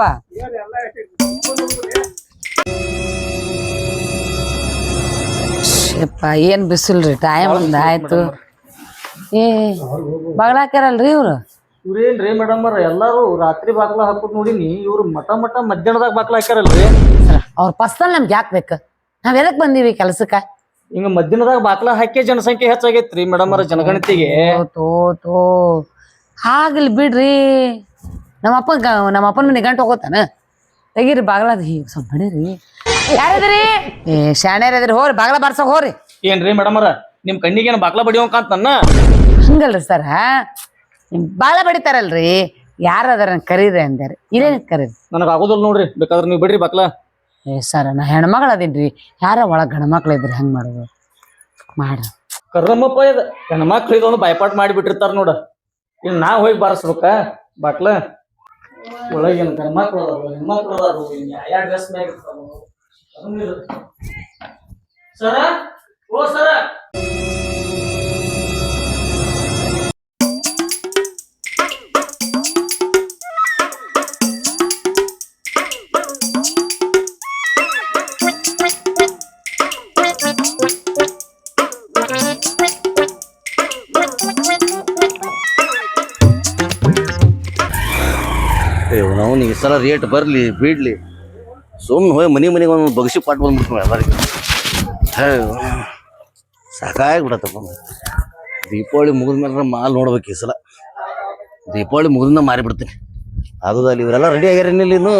Speaker 4: ಯಪ್ಪ ಏನ್ ಬಿಸಿಲ್ರಿ ಟೈಮ್ ಒಂದ್ ಆಯ್ತು. ಏ ಬಾಗ್ಲ ಹಾಕ್ಯಾರಲ್ರಿ ಇವ್ರು?
Speaker 5: ಇವ್ರೇನ್ರಿ ಮೇಡಮ್ ಅವ್ರ? ಎಲ್ಲಾರು ರಾತ್ರಿ ಬಾಗ್ಲ ಹಾಕೋದ್ ನೋಡಿನಿ ಇವ್ರು ಮಠ ಮಠ ಮಧ್ಯಾಹ್ನದಾಗ ಬಾಗ್ಲ ಹಾಕ್ಯಾರಲ್ರಿ.
Speaker 4: ಅವ್ರ ಪರ್ಸನಲ್ ನಮ್ಗೆ ಯಾಕೆ ಬೇಕು? ನಾವ್ ಎದಕ್ ಬಂದೀವಿ ಕೆಲಸಕ್ಕೆ?
Speaker 5: ಹಿಂಗ ಮಧ್ಯಾಹ್ನದಾಗ ಬಾಕ್ಲ ಹಾಕಿ ಜನಸಂಖ್ಯೆ ಹೆಚ್ಚಾಗೈತ್ರಿ ಮೇಡಮ್ ಅವ್ರ ಜನಗಣತಿಗೆ.
Speaker 4: ತೋ, ತೋ ಆಗಲಿ ಬಿಡ್ರಿ. ನಮ್ಮಪ್ಪ ನಮ್ಮ ಅಪ್ಪನ ಮನೆ ಗಂಟು ಹೋಗೋತಾನ? ತೆಗೀರಿ ಬಾಗ್ಲ ಹೀಗ್ ಸ್ವಲ್ಪ ಬಡೀರಿ ಯಾರದ್ರಿ ಏ ಶಾಣ್ಯಾರ ಅದ್ರಿ ಹೋರಿ ಬಾಗ್ಲ ಬಾರ್ಸಕ್ ಹೋರಿ
Speaker 5: ಏನ್ರಿ ಮೇಡಮ್ ಅವ್ರ? ನಿಮ್ ಕಣ್ಣಿಗೆ ಏನ್ ಬಾಗ್ಲ ಬಡಿಯೋಂಕ ನನ್ನ
Speaker 4: ಹಂಗಲ್ರಿ ಸರ. ಬಾಳ ಬಡಿತಾರಲ್ರಿ. ಯಾರಾದ್ರ ಕರೀರಿ ಅಂದಾರ ಇಲ್ಲೇನ ಕರೀರಿ?
Speaker 5: ನನಗ ಆಗೋದಿಲ್ಲ ನೋಡ್ರಿ. ಬೇಕಾದ್ರೆ ನೀವು ಬಿಡ್ರಿ ಬಾಗ್ಲ
Speaker 4: ಏ, ಸರ, ನಾ ಹೆಣ್ಮಗಳು ರೀ ಯಾರ ಒಳಗ್ ಮಕ್ಳ ಇದ್ರಿ ಹೆಂಗ್ ಮಾಡೋದು? ಮಾಡ್ರಿ
Speaker 5: ಕರ್ರಮ್ಮಪ್ಪ ಇದ. ಹೆಣ್ಮಕ್ಳು ಇದೊಂದು ಬಾಯ್ಪಾಟ್ ಮಾಡಿಬಿಟ್ಟಿರ್ತಾರ ನೋಡ. ಇನ್ನು ನಾ ಹೋಗಿ ಬಾರಿಸ್ಬೇಕ? ಬಾಕ್ಲ ಒಳಗಿನ ಗಂಡ್ಮಕ್ಳು ಅದಾರು ಹೆಣ್ಮಕ್ಳು ಅದಾರು ಡ್ರೆಸ್ ಸರ? ಓ, ಸರ?
Speaker 7: ಸಲ ರೇಟ್ ಬರಲಿ ಬಿಡ್ಲಿ ಸುಮ್ಮನೆ ಹೋಗಿ ಮನೆ ಮನೆಗೆ ಒಂದು ಬಗಸಿ ಪಾಟ್ ಬಂದ್ಬಿಡ್ತು ಎಲ್ಲರಿಗೆ. ಸಾಕಾಗ್ಬಿಡತ್ತಪ್ಪ. ದೀಪಾವಳಿ ಮುಗಿದ ಮೇಲೆ ಮಾಲ್ ನೋಡ್ಬೇಕು ಈ ಸಲ. ದೀಪಾವಳಿ ಮುಗಿದಿಂದ ಮಾರಿಬಿಡ್ತೀನಿ ಅಲ್ಲಿ ಇವರೆಲ್ಲ ರೆಡಿ ಆಗ್ಯಾರೇನಿಲ್ಲ ಇನ್ನು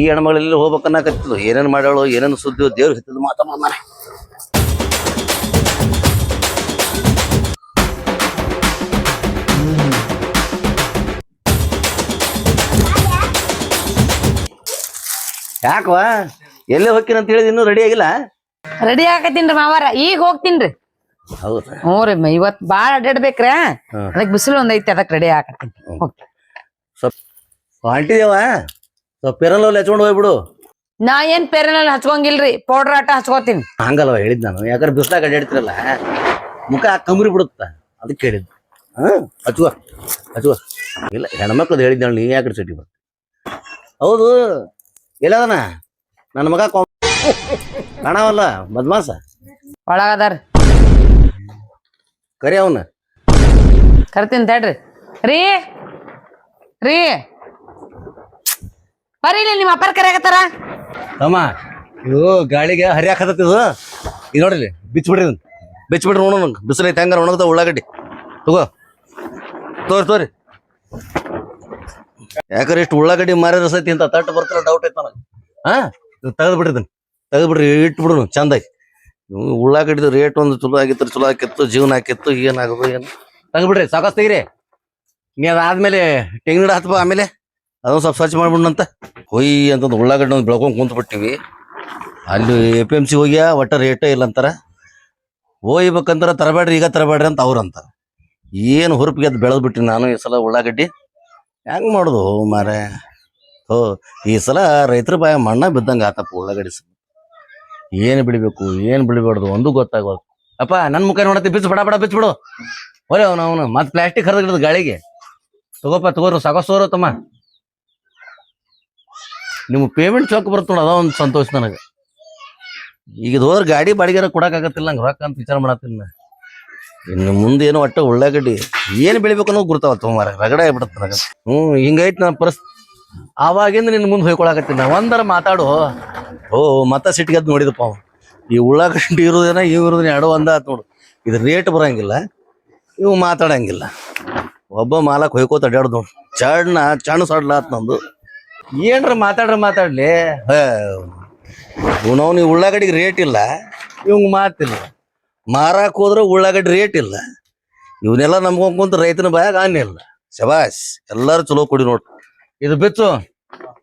Speaker 7: ಈ ಹೆಣ್ಮಗಳಲ್ಲಿ ಹೋಗ್ಬೇಕನ್ನಕತ್ತಿದ್ಲು ಏನೇನು ಮಾಡ್ಯಾಳು, ಏನೇನು ಸುದ್ದಿ ದೇವ್ರು ಹಿತ್ತದ ಮಾತಮ್ಮ ಯಾಕವಾ ಎಲ್ಲಿ ಹೋಗ್ತೀನಿ ಅಂತ ಹೇಳಿದ ಇನ್ನೂ ರೆಡಿ ಆಗಿಲ್ಲ?
Speaker 4: ರೆಡಿ ಆಗತ್ತೀನ್ರಿ ಮಾವಾರ ಈಗ ಹೋಗ್ತೀನ್ರಿ.
Speaker 7: ಹೌದಾ?
Speaker 4: ಹ್ಞೂ ರೀ ಇವತ್ ಬಾಳ ಅಡ್ಡಾಡ್ಬೇಕ್ರ
Speaker 7: ಹ್ಮ್.
Speaker 4: ಅದಕ್ ಬಿಸಿಲು ಒಂದೈತಿ ಅದಕ್ಕೆ ಅದಕ್ ರೆಡಿ ಆಕತ್ತೀನಿ ಹೋಗ್ತೀನಿ
Speaker 7: ಹೊಂಟಿದೇವ ಸ್ವಲ್ಪ ಪೆರಲ್ ಹಚ್ಕೊಂಡು ಹೋಗ್ಬಿಡು.
Speaker 4: ನಾ ಏನ್ ಪೇರನಲ್ಲಿ ಹಚ್ಕೊಂಗಿಲ್ರಿ ಪೌಡ್ರ್ ಆಟ ಹಚ್ಕೋತೀನಿ.
Speaker 7: ಹಂಗಲ್ವ ಹೇಳಿದ್ ನಾನು. ಯಾಕಂದ್ರೆ ಬಿಸ್ಲಾಗ ಅಡ್ಡಾಡ್ತಿರಲ್ಲ ಮುಖ ಕಂಬ್ರಿ ಬಿಡುತ್ತ ಅದಕ್ಕೆ ಹೇಳಿದ್ದು ಹಾ ಹಚ್ಚುವ ಹಚ್ಚುವ ಇಲ್ಲ ಹೆಣ್ಮಕ್ಳದ್ದು ನಾನು ನೀ ಯಾಕೆ ಸಿಟಿ ಬರ್ತ ಹೌದು ಎಲ್ಲದನ? ನನ್ನ ಮಗ ಕೊ ಕಾಣವಲ್ಲ ಬದ್ಮಾಸ.
Speaker 4: ಒಳಗದಾರ.
Speaker 7: ಕರಿ ಅವನ.
Speaker 4: ಕರ್ತೀನಿ ತಡ್ರಿ. ರೀ ರೀ. ಬರ್ರಿ ಇಲ್ಲಿ ನಿಮ್ಮ ಅಪ್ಪರ್ ಕರೆಯಾಕತ್ತಾರ
Speaker 7: ತಮ್ಮ ಇದು ಗಾಳಿಗೆ ಹರಿಯಾಕತ್ತಿದು ಇದು. ನೋಡ್ರಿ ಬಿಚ್ಚ ಬಿಡ್ರಿ ಇದನ್ನ. ಬಿಚ್ಚ ಬಿಡ್ರಿ ನೋಡೋಣ ಬಿಸಿಲೈತೆ ಹಂಗಾರ ಒಣಗದ ಉಳ್ಳಾಗಡ್ಡಿ. ತಗೋ. ತೋರಿ ತೋರಿ. ಯಾಕಂದ್ರೆ ಇಷ್ಟು ಉಳ್ಳಾಗಡ್ಡಿ ಮಾರಿದ್ರೆ ಸತಿ ಅಂತ ತಟ್ಟ ಬರ್ತಾರ ಡೌಟ್ ಐತ ನನಗೆ. ಹಾ? ತೆಗೆದು ಬಿಡ್ರಿ ಇದನ್ನ ತೆಗೆದು ಬಿಡ್ರಿ ಇಟ್ಬಿಡು ಚಂದಾಗಿ ಉಳ್ಳಾಗಡ್ಡಿ ರೇಟ್ ಒಂದು ಚಲೋ ಆಗಿತ್ತು ಚಲೋ ಆಗಿತ್ತು, ಜೀವನ ಹಾಕಿತ್ತು ಏನಾಗೋದು ಏನು? ತೆಗೆದ್ಬಿಡ್ರಿ ಸಾಕಷ್ಟು ತೆಗಿರಿ. ನೀ ಅದಾದ್ಮೇಲೆ ತೆಂಗಿನ ಹತ್ಬ ಆಮೇಲೆ? ಅದೊಂದು ಸ್ವಲ್ಪ ಸ್ವಚ್ಛ ಮಾಡ್ಬಿಡಂತ ಹೊಯ್ ಅಂತಂದು ಉಳ್ಳಾಗಡ್ಡಿ ಒಂದು ಬೆಳ್ಕೊಂಡು ಕುಂತ್ಬಿಟ್ಟಿವಿ. ಅಲ್ಲಿ ಎ ಪಿ ಎಂ ಸಿ ಹೋಗ್ಯಾ, ಒಟ್ಟ ರೇಟೇ ಇಲ್ಲ ಅಂತಾರ ಹೋಗ್ಬೇಕಂದ್ರೆ ತರಬೇಡ್ರಿ, ಈಗ ತರಬೇಡ್ರಿ ಅಂತ ಅವ್ರು ಅಂತಾರ. ಏನು ಹುರುಪಿಗೆ ಅದು ಬೆಳೆದು ಬಿಟ್ಟಿ ನಾನು ಈ ಸಲ ಉಳ್ಳಾಗಡ್ಡಿ? ಹೆಂಗ್ ಮಾಡುದು ಮಾರೆ ಓ ಈ ಸಲ ರೈತರ ಬಾಯ ಮಣ್ಣ ಬಿದ್ದಂಗೆ ಆತಪ್ಪ ಉಳ್ಳಾಗಡ್ಡಿ ಏನು ಬಿಡಬೇಕು, ಏನು ಬಿಡಬಾರ್ದು ಒಂದು ಗೊತ್ತಾಗೋದು ಅಪ್ಪ ನನ್ನ ಮುಖ ನೋಡತ್ತೆ, ಬಿಚ್ಚು, ಬಡ ಬಡ, ಬಿಚ್ಚು ಬಿಡು. ಒಲೆ ಅವನು ಅವನು, ಮತ್ತೆ ಪ್ಲಾಸ್ಟಿಕ್ ಹರಿದಿಡ್ದು ಗಾಳಿಗೆ. ತಗೋಪ್ಪ, ತಗೋರು, ಸಾಕಷ್ಟು ತಮ್ಮ. ನಿಮ್ಮ ಪೇಮೆಂಟ್ ಚೌಕ್ ಬರುತ್ತೆ ನೋಡ, ಅದ ಒಂದು ಸಂತೋಷ ನನಗೆ. ಈಗ ಹೋದ್ರೆ ಗಾಡಿ ಬಾಡಿಗೆರ ಕೊಡೋಕ್ಕಾಗತ್ತಿಲ್ಲ ನಂಗೆ ರೊಕ್ಕ ಅಂತ ವಿಚಾರ ಮಾಡತ್ತೀನಿ. ಇನ್ನು ಮುಂದೆ ಏನು ಒಟ್ಟ ಉಳ್ಳಾಗಡ್ಡಿ ಏನು ಬೆಳಿಬೇಕು ಅನ್ನೋದು ಗುರ್ತಾವ ತೊಗೊಂಬಾರ ರಗಡ ಆಗ್ಬಿಡತ್ತೆ ನನಗೆ ಹ್ಞೂ ಹಿಂಗೈತೆ ನನ್ನ ಪರಿಸ್ಥಿತಿ ಆವಾಗಿಂದ ನಿನ್ನ ಮುಂದೆ ಹೊಯ್ಕೊಳಕತ್ತೀನಿ. ಒಂದರ ಮಾತಾಡು. ಓ, ಮತ್ತ ಸಿಟ್ಟಿಗೆದ್ದು ನೋಡಿದಪ್ಪ ಅವ. ಈ ಉಳ್ಳಾಗಡ್ಡಿ ಇರೋದೇನ ಇವ್ ಇರೋದೇನ ಎರಡು ಒಂದ ಆತು ನೋಡು. ಇದು ರೇಟ್ ಬರಂಗಿಲ್ಲ. ಇವು ಮಾತಾಡಂಗಿಲ್ಲ. ಒಬ್ಬ ಮಾಲಕ್ ಹೊಯ್ಕೋತ ಅಡ್ಯಾಡ್ದು ನೋಡು. ಚಣ್ಣ ಚಣ್ಣ ಸಡ್ಲಾತ್ ನಂದು. ಏನ್ರ ಮಾತಾಡ್ರ ಮಾತಾಡ್ಲಿ? ಇವನವ್ ನೀವು ಉಳ್ಳಾಗಡ್ಡಿಗೆ ರೇಟ್ ಇಲ್ಲ. ಇವಂಗೆ ಮಾತಿಲ್ಲ. ಮಾರಾಕ್ ಹೋದ್ರೆ ಉಳ್ಳಾಗಡ್ಡಿ ರೇಟ್ ಇಲ್ಲ. ಇವನ್ನೆಲ್ಲ ನಮ್ಗೊಂಡ್ ರೈತನ ಬಾಯಾಗ ಅನ್ನ ಇಲ್ಲ. ಶಬಾಷ್, ಎಲ್ಲಾರು ಚಲೋ ಕೊಡಿ ನೋಡ್ರಿ ಇದು ಬಿತ್ತು.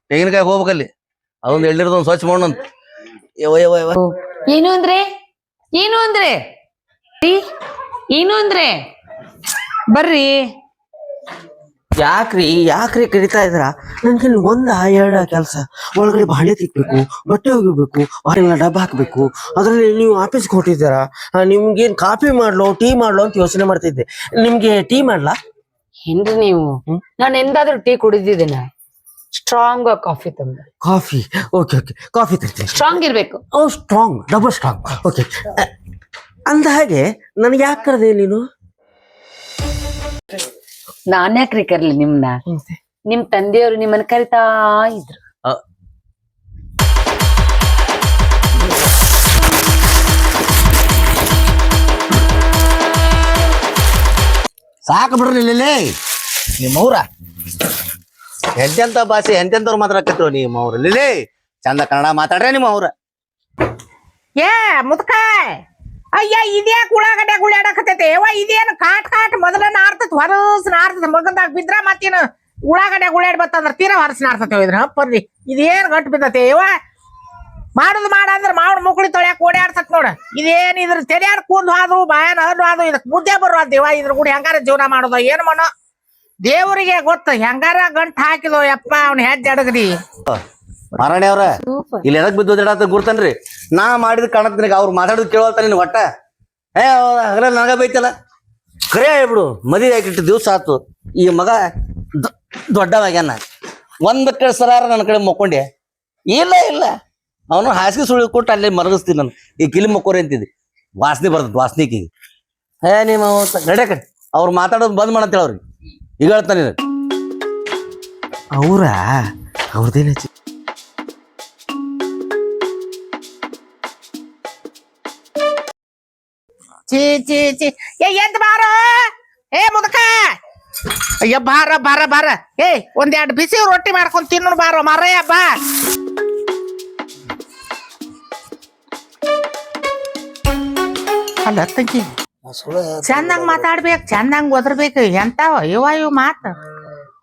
Speaker 7: ತೆಂಗಿನಕಾಯಿ ಹೋಗ್ಬೇಕಲ್ಲಿ. ಅದೊಂದು ಎಳ್ಳಿರೋದೊಂದು ಸ್ವಚ್ಛ ಮಾಡೋಣಂತ.
Speaker 4: ಏನು ಅಂದ್ರೆ? ಏನು ಅಂದ್ರೆ? ಏನು ಅಂದ್ರೆ? ಬರ್ರಿ.
Speaker 3: ಯಾಕ್ರಿ ಯಾಕ್ರಿ ಕರಿತಾ ಇದ್ರ ನನ್ಗೆ ಒಂದ ಎರಡ ಕೆಲಸ. ಒಳಗಡೆ ಬಾಳೆ ತಿಕ್ಬೇಕು ಬಟ್ಟೆ ಒಗಿಬೇಕು ಹೊರಗೆಲ್ಲ ಡಬ್ಬ ಹಾಕ್ಬೇಕು. ಅದ್ರಲ್ಲಿ ನೀವು ಆಫೀಸ್ಗೆ ಹೊಟ್ಟಿದ್ದೀರಾ ನಿಮ್ಗೇನ್ ಕಾಫಿ ಮಾಡ್ಲೋ ಟೀ ಮಾಡ್ಲೋ ಅಂತ ಯೋಚನೆ ಮಾಡ್ತಿದ್ದೆ. ನಿಮ್ಗೆ ಟೀ ಮಾಡ್ಲಾ?
Speaker 4: ಏನ್ರಿ ನೀವು? ನಾನು ಎಂದಾದ್ರೂ ಟೀ ಕುಡಿದಿದ್ದೇನ ಸ್ಟ್ರಾಂಗ್ ಕಾಫಿ ತಂದ.
Speaker 3: ಕಾಫಿ? Okay okay. ಕಾಫಿ ತರ್ತೀನಿ
Speaker 4: ಸ್ಟ್ರಾಂಗ್ ಇರ್ಬೇಕು.
Speaker 3: ಓ ಸ್ಟ್ರಾಂಗ್ ಡಬಲ್ ಸ್ಟ್ರಾಂಗ್ ಓಕೆ. ಅಂದ ಹಾಗೆ ನನಗೆ ಯಾಕೆ ಕರೆದೆ ನೀನು?
Speaker 4: ನಾನ್ಯಾಕ್ರಿ ಕರ್ಲಿ ನಿಮ್ನ? ನಿಮ್ ತಂದೆಯವರು ನಿಮ್ಮನ್ನ ಕರಿತಾ ಇದ್ರು.
Speaker 7: ಸಾಕು ಬಿಡ್ರಿ ಇಲ್ಲಿ ನಿಮ್ಮವ್ರ? ಎಂತೆಂತ ಭಾಷೆ ಎಂತೆಂತವ್ರು ಮಾತಾಡಕತ್ರು ನಿಮ್ಮವ್ರ? ಇಲ್ಲಿ ಚಂದ ಕನ್ನಡ ಮಾತಾಡ್ರೆ ನಿಮ್ಮವ್ರ.
Speaker 2: ಏ ಮುದ್ಕ ಅಯ್ಯ ಇದೇ ಉಳ್ಳಾಗಡ್ಡೆ ಗುಳ್ಳಾಡಕತ್ತೈತೆ ಯವ್ವ, ಇದೇನು ಕಾಟ್ ಕಾಟ್ ಮೊದಲ ನಾರ್ತತ್, ಹೊರಸ್ ನಾರ್ತದ ಮಗಂದಾಗ ಬಿದ್ರ ಮತ್ತೇನು ಉಳ್ಳಾಗಡ್ಡೆ ಗುಳ್ಯಾಡ್ ಬತ್ತಂದ್ರ ತೀರಾ ಹೊರಸ್ ನಾರ್ತತೆ ಇದ್ರ ಹಪ್ಪರ್ಲಿ ಇದೇನ್ ಗಂಟು ಬಿದ್ದತೆ ಯವ್ವ? ಮಾಡುದು ಮಾಡ ಅಂದ್ರ ಮಾವನ ಮುಕ್ಳಿ ತೊಳ್ಯಾಕ ಓಡಾಡ್ಸಕ್ ನೋಡ. ಇದೇನ್ ಇದ್ರ ತೆರೆಯಾಡ್ ಕೂದ್ ಹಾದು, ಬಾಯನ್ ಹಲ್ಲು ಹಾದು, ಇದಕ್ ಮುದ್ದೆ ಬರುವ ದೇವ ಇದ್ರ ಕೂಡ ಹೆಂಗಾರ ಜೀವನ ಮಾಡೋದ ಏನ್ ಮಾಡೋ ದೇವರಿಗೆ ಗೊತ್ತ ಹೆಂಗಾರ ಗಂಟ್ ಹಾಕಿದೋ ಯಪ್ಪ, ಅವ್ನ ಹೆಜ್ಜೆ ಅಡಗ್ರಿ.
Speaker 7: ಮಾರಾಣಿ ಅವ್ರ ಇಲ್ಲಿ ಎದಕ್ ಬಿದ್ದು ಅಂತ ಗುರ್ತನ್ರಿ? ನಾ ಮಾಡಿದ ಕಾಣತ್ ನಿನಗೆ ಅವ್ರು ಮಾತಾಡೋದು ಕೇಳೋತ ನೀನು ಒಟ್ಟ ಏ ಹಗಲ ನನಗ ಬೈತಲ್ಲ ಕರೆ ಹೇಳ್ಬಿಡು ಮದುವೆ ಆಗಿಟ್ಟು ದಿವ್ಸ ಆತು. ಈ ಮಗ ದೊ- ದೊಡ್ಡವಾಗ್ಯಾನ. ಒಂದ್ ಕಳ್ಸರಾರ ನನ್ನ ಕಡೆ ಮಕ್ಕೊಂಡೆ. ಇಲ್ಲ ಇಲ್ಲ. ಅವನು ಹಾಸಿಗೆ ಸುಳಿ ಕೊಟ್ಟು ಅಲ್ಲೇ ಮರಗಿಸ್ತೀನಿ ನಾನು. ಈ ಕಿಲಿ ಮಕ್ಕೋರಿ ಅಂತಿದ್ದೆ. ವಾಸನೆ ಬರ್ತದೆ ವಾಸನಿಗೆ ಏ ನಿಮ್ಮ ನಡೆ ಕಡೆ ಅವ್ರು ಮಾತಾಡೋದು ಬಂದ್ ಮಾಡಂತೇಳಿ ಅವ್ರಿಗೆ. ಈಗ ಹೇಳ್ತಾನೆ ಅವ್ರ? ಅವ್ರದ್ದೇನ
Speaker 2: ಚೀ ಏ ಬಾರ? ಏ, ಮುದಕ. ಅಯ್ಯ, ಬಾರ ಬಾರ ಬಾರ. ಏ, ಒಂದೆರಡು ಬಿಸಿ ರೊಟ್ಟಿ ಮಾಡ್ಕೊಂಡು ತಿನ್ನು ಬಾರ, ಮರಯ್ಯ, ಬಾ. ಅಲ್ಲ ತಂಗಿ ಚಂದಂಗ್ ಮಾತಾಡ್ಬೇಕು ಚಂದಂಗ್ ಒದರ್ಬೇಕು. ಎಂತಾವ ಇವ, ಇವ್ ಮಾತ.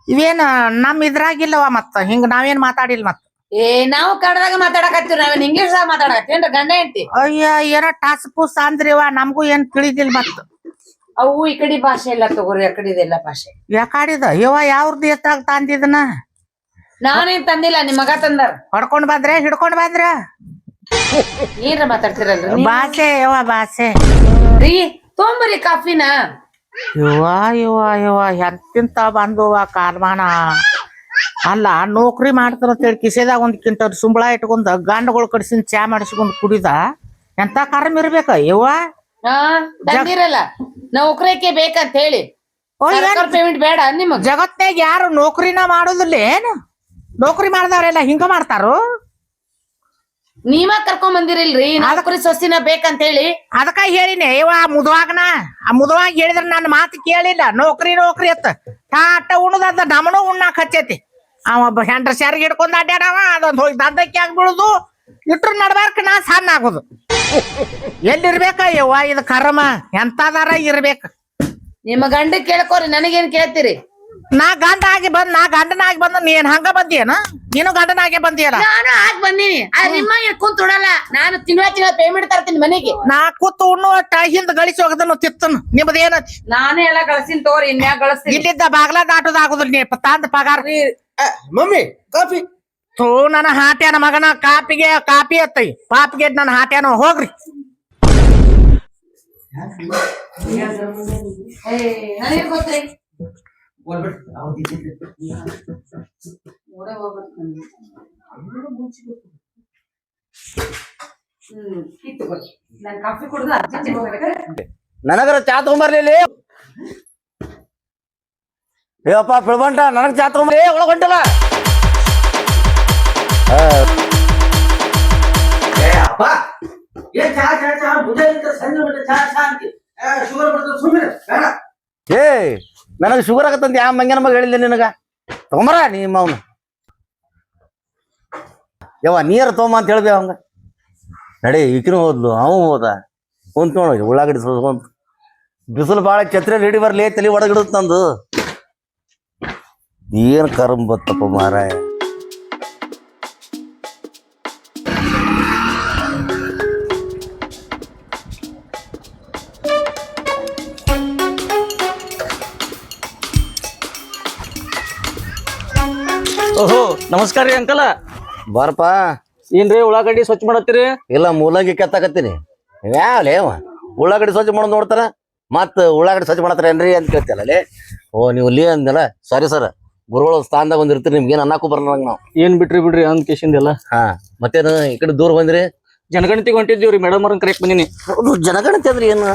Speaker 2: ಇವೇನ, ನಮ್ ಇದ್ರಾಗಿಲ್ಲವ ಮತ್ತ. ಹಿಂಗ ನಾವೇನ್ ಮಾತಾಡಿಲ್ಲ ಮತ್ತ.
Speaker 4: ಏ ನಾವು ಕನ್ನಡದಾಗ ಮಾತಾಡಕತ್ತೀವಿ ನಾವೇನ್ ಇಂಗ್ಲಿಷ್ ದಾಗ ಮಾತಾಡಕತ್ತೀವಿ. ಗಂಡ ಹೆಂಡತಿ?
Speaker 2: ಅಯ್ಯ ಏನೋ ಟಾಸ್ ಪೂಸ್ ಅಂದ್ರಿವ ನಮಗೂ ಏನ್ ತಿಳಿದಿಲ್ಲ ಮತ್ತ
Speaker 4: ಅವು ಈ ಕಡೆ ಭಾಷೆ ಇಲ್ಲ ತಗೋರಿ ಆ ಕಡೆ ಇದೆಲ್ಲ ಭಾಷೆ.
Speaker 2: ಯಾಕಾಡಿದ ಇವ ಯಾವ್ರದ್ದು ಎತ್ತಾಗ ತಂದಿದನ
Speaker 4: ನಾನೇನ್ ತಂದಿಲ್ಲ ನಿಮ್ ಮಗ ತಂದಾರ.
Speaker 2: ಹೊಡ್ಕೊಂಡ್ ಬಂದ್ರೆ ಹಿಡ್ಕೊಂಡ್ ಬಂದ್ರ?
Speaker 4: ಏನ್ರ ಮಾತಾಡ್ತಿರಲ್ರಿ ನೀವು?
Speaker 2: ಭಾಷೆ ಯವ ಭಾಷೆ.
Speaker 4: ರೀ ತೊಂಬರಿ ಕಾಫಿನ.
Speaker 2: ಇವ ಇವ ಇವ ಎಂತಿಂತ ಬಂದುವ ಕಾಲ್ಮಾನ. ಅಲ್ಲ ನೌಕರಿ ಮಾಡ್ತಾರ ಅಂತೇಳಿ ಕಿಸೆದಾಗ ಒಂದ್ ಕಿಂಟರ್ ಸುಂಬಳ ಇಟ್ಕೊಂಡ್ ಗಾಂಡಗಳು ಕಡಿಸಿನ ಚಾ ಮಾಡಿಸ್ಕೊಂಡ್ ಕುಡಿದ ಎಂತ ಕರ್ಮ ಇರ್ಬೇಕ? ಇವ
Speaker 4: ತಂದಿರಲ್ಲ ನೌಕರಿಕೆ ಬೇಕಂತ ಹೇಳಿ. ಪೇಮೆಂಟ್ ಬೇಡ ನಿಮಗ್.
Speaker 2: ಜಗತ್ನಾಗ ಯಾರು ನೌಕರಿನ ಮಾಡೋದಿಲ್ಲ ಏನು? ನೌಕರಿ ಮಾಡ್ದವ್ರೆಲ್ಲ ಹಿಂಗ ಮಾಡ್ತಾರು?
Speaker 4: ನೀವ ಕರ್ಕೊಂಡ್ ಬಂದಿರಲ್ರಿ ನೌಕರಿ ಸೊಸಿನ ಬೇಕಂತ ಹೇಳಿ.
Speaker 2: ಅದಕ್ಕ ಹೇಳಿನಿ ಇವ ಮುದುವಾಗನ ಆ ಮುದುವಾಗ ಹೇಳಿದ್ರ ನನ್ನ ಮಾತು ಕೇಳಿಲ್ಲ ನೌಕರಿ ನೌಕರಿ ಅತ್ತ ಟಾಟ ಉಣದ ನಮನು ಉಣ್ಣಾಕ್ ಹಚ್ಚೈತಿ. ಅವ ಒಬ್ಬ ಹೆಂಡ್ರ ಶಾರಿಗೆ ಹಿಡ್ಕೊಂಡ್ ಅಡ್ಡಾಡವ ಅದೊಂದ್ ಹೋಗಿ ದಂಧಕ್ಕೆ ಆಗ್ಬಿಡುದು. ಇಟ್ರ ನಡ್ಬಾರ್ಕ ನಾ ಸಣ್ಣ ಆಗುದು. ಎಲ್ಲಿರ್ಬೇಕ ಯವ್ವ ಇದು ಕರ್ಮ? ಎಂತದಾರ ಇರ್ಬೇಕ.
Speaker 4: ನಿಮ್ಮ ಗಂಡ ಕೇಳ್ಕೋರಿ ನನಗೇನ್ ಕೇಳ್ತೀರಿ?
Speaker 2: ನಾ ಗಂಡ ಆಗಿ ಬಂದ್ ನಾ ಗಂಡನಾಗಿ ಬಂದ ನೀನ್ ಹಂಗ ಬಂದಿಯನ? ನೀನು ಗಂಡನಾಗೆ ಬಂದಿಯಲ್ಲ?
Speaker 4: ನಾನು ಆಗ್ ಬಂದೀನಿ. ಆ ನಿಮ್ಮ ಕುಂತ ಉಡಲ್ಲ ನಾನು ತಿಂಗಳ ತಿಂಗಳ ಪೇಮೆಂಟ್ ತರ್ತೀನಿ ಮನೆಗೆ.
Speaker 2: ನಾ ಕೂತು ಉಣ್ಣುವ ಹಿಂದ್ ಗಳಿಸಿ ಹೋಗದನು ತಿತ್ತನು. ನಿಮ್ದೇನ? ಏನತಿ
Speaker 4: ನಾನೇ ಎಲ್ಲ ಗಳಿಸಿನ ತೋರಿ ಇನ್ಯಾಗ ಗಳಿಸ್ತೀನಿ.
Speaker 2: ಇಲ್ಲಿದ್ದ ಬಾಗ್ಲ ದಾಟೋದಾಗುದಿಲ್ಲ ನೀ ತಂದ ಪಗಾರ.
Speaker 3: Mummy coffee.
Speaker 2: ತೋ ನನ್ನ ಹಾಟ್ಯಾನ ಮಗನ ಕಾಪಿಗೆ ಕಾಪಿ ಅತ್ತೈ ಪಾಪಿಗೆ ನನ್ನ ಹಾಟ್ಯಾನ ಹೋಗ್ರಿ.
Speaker 4: ನನಗರ ಚಾ ಹ್ಮ್ ಕಿತ್ತು ಕೊಡಿ ನಾನು ಕಾಫಿ ಕುಡಿದು ಅರ್ಜೆಂಟ್ ಹೋಗ್ಬೇಕಾದ್ರೆ
Speaker 7: ನನಗರ ಚಾ ತಗೊಂಬರ್ಲಿ ಏಪ್ಪ ಬಿಳ್ಬಂಟ ನನಗ್ ಚಾ ಒಳಗೊಂಡಲ್ಲ ಒಳಗ್ ಹೊಂಟಲ್ಲ.
Speaker 3: ಏ ಚಾ ಚಾ ಚಾ ಮುಂಜಾನೆ ಸಂಜೆ ಮಟ್ಟ ಚಾ ಚಾ ಅಂತಿ. ಶುಗರ್ ಬರ್ತದೆ ಸುಮ್ಮನೆ ಬೇಡ.
Speaker 7: ಏ ನನಗ್ ಶುಗರ್ ಆಗತ್ತಂತ ಯಾವ ಮಂಗ್ಯನ ಮಗ ಹೇಳಿಲ್ಲ ನಿನಗ? ತಗೊಂಬರ ನಿಮ್ಮ ಅವನು. ಯವ್ವ ನೀರು ತೊಗೊಂಬ ಅಂತ ಹೇಳ್ದೆ ಅವಂಗ? ನಡಿ ಈಕಿನೂ ಹೋದ್ಲು ಅವ ಹೋದ. ಕುಂತ್ ನೋಡಿ ಉಳ್ಳಾಗಡ್ಡಿ ಸೋಸ್ಕೊಂತ ಬಿಸಿಲು ಭಾಳ ಛತ್ರಿ ರೆಡಿ ಬರ್ಲಿ ತಲೆ ಒಡಗಿಡುತ್ತ ನಂದು. ಏನ್ ಕರ್ಮ ಬತ್ತಪ್ಪ ಮಾರಾಯ?
Speaker 5: ಓಹೋ ನಮಸ್ಕಾರ ರೀ ಅಂಕಲ.
Speaker 7: ಬಾರಪ್ಪ.
Speaker 5: ಏನ್ರಿ ಉಳ್ಳಾಗಡ್ಡಿ ಸ್ವಚ್ಛ ಮಾಡತ್ತೀರಿ?
Speaker 7: ಇಲ್ಲ ಮೂಲಂಗಿ ಕೆತ್ತಾಕತ್ತೀನಿ. ಯಾವಲೇ ಅವ? ಉಳ್ಳಾಗಡ್ಡಿ ಸ್ವಚ್ಛ ಮಾಡೋದು ನೋಡ್ತಾರ ಮತ್ತ ಉಳ್ಳಾಗಡ್ಡಿ ಸ್ವಚ್ಛ ಮಾಡತ್ತಾರ ಏನ್ರಿ ಅಂತ ಕೇಳ್ತಿಯಲ್ಲ ಲೇ. ಓ ನೀವು ಲೀ ಅಂದಲ್ಲ ಸಾರಿ ಸರ್. ಗುರುಗಳ ಸ್ಥಾನದಾಗ ಬಂದಿರ್ತೀರಿ ನಿಮ್ಗೆ ಏನ್ ಅನ್ನಕ್ಕೂ ಬರಲ್ಲ ನಾವು.
Speaker 5: ಏನ್ ಬಿಟ್ರಿ ಬಿಡ್ರಿ ಅಂದ್ ಕೇಶಿಂದೆಲ್ಲ?
Speaker 7: ಹಾ ಮತ್ತೇನ ಈ ಕಡೆ ದೂರ ಬಂದ್ರಿ?
Speaker 5: ಜನಗಣತಿ ಹೊಂಟಿದ್ದೀವ್ರಿ ಮೇಡಮ್ ಅವ್ರನ್ನ ಕರೆಕ್ಟ್ ಬಂದಿನಿ.
Speaker 7: ಹೌದು ಜನಗಣತಿ ಅಂದ್ರೆ ಏನು?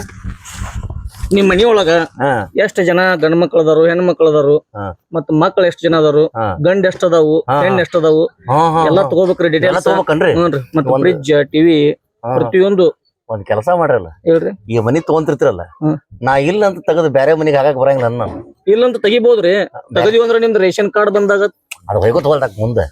Speaker 5: ನಿಮ್ ಮನಿ ಒಳಗ
Speaker 7: ಹಾ.
Speaker 5: ಎಷ್ಟ್ ಜನ ಗಂಡ ಮಕ್ಳು ಅದಾರು ಹೆಣ್ ಮಕ್ಳು ಅದಾರು
Speaker 7: ಹಾ.
Speaker 5: ಮತ್ ಮಕ್ಳು ಎಷ್ಟ್ ಜನ ಅದಾರು
Speaker 7: ಗಂಡ
Speaker 5: ಗಂಡ್ ಎಷ್ಟ್ ಅದಾವು
Speaker 7: ಹಾ,
Speaker 5: ಹೆಣ್. ಎಷ್ಟ್ ಅದಾವು
Speaker 7: ಹಾ, ಹಾ,
Speaker 5: ಎಲ್ಲಾ
Speaker 7: ಹಾ.
Speaker 5: ತಗೋಬೇಕ್ರಿ
Speaker 7: ಎಲ್ಲ
Speaker 5: ಡೀಟೇಲ್ಸ್
Speaker 7: ತಗೋಬೇಕನ್ರಿ.
Speaker 5: ಹ್ಞೂನ್ರಿ. ಮತ್
Speaker 7: ಒಂದು-
Speaker 5: ಫ್ರಿಜ್ ಟಿವಿ
Speaker 7: ಹಾ.
Speaker 5: ಪ್ರತಿಯೊಂದು
Speaker 7: ಒಂದ್ ಕೆಲಸ ಮಾಡ್ರಲ್ಲ.
Speaker 5: ಹೇಳ್ರಿ.
Speaker 7: ಈ ಮನಿ ತಗೊಂತಿರ್ತಿರಲ್ಲ
Speaker 5: ಹ್ಮ್.
Speaker 7: ನಾ ಇಲ್ಲ ಅಂತ ತೆಗೆದು ಬೇರೆ ಮನಿಗೆ ಹಾಕಕ್ ಬರಂಗಿಲ್ಲ ಇಲ್ಲ
Speaker 5: ಅಂತ ತೆಗಿಬೋದ್ರಿ. ತೆಗದಿವ್ ಅಂದ್ರ ನಿಮ್ದು ರೇಷನ್ ಕಾರ್ಡ್ ಬಂದಾಗ
Speaker 7: ಅದು ಹೋಯ್ಕೋತ ಹೊಲ್ದಾಕ ಮುಂದೆ.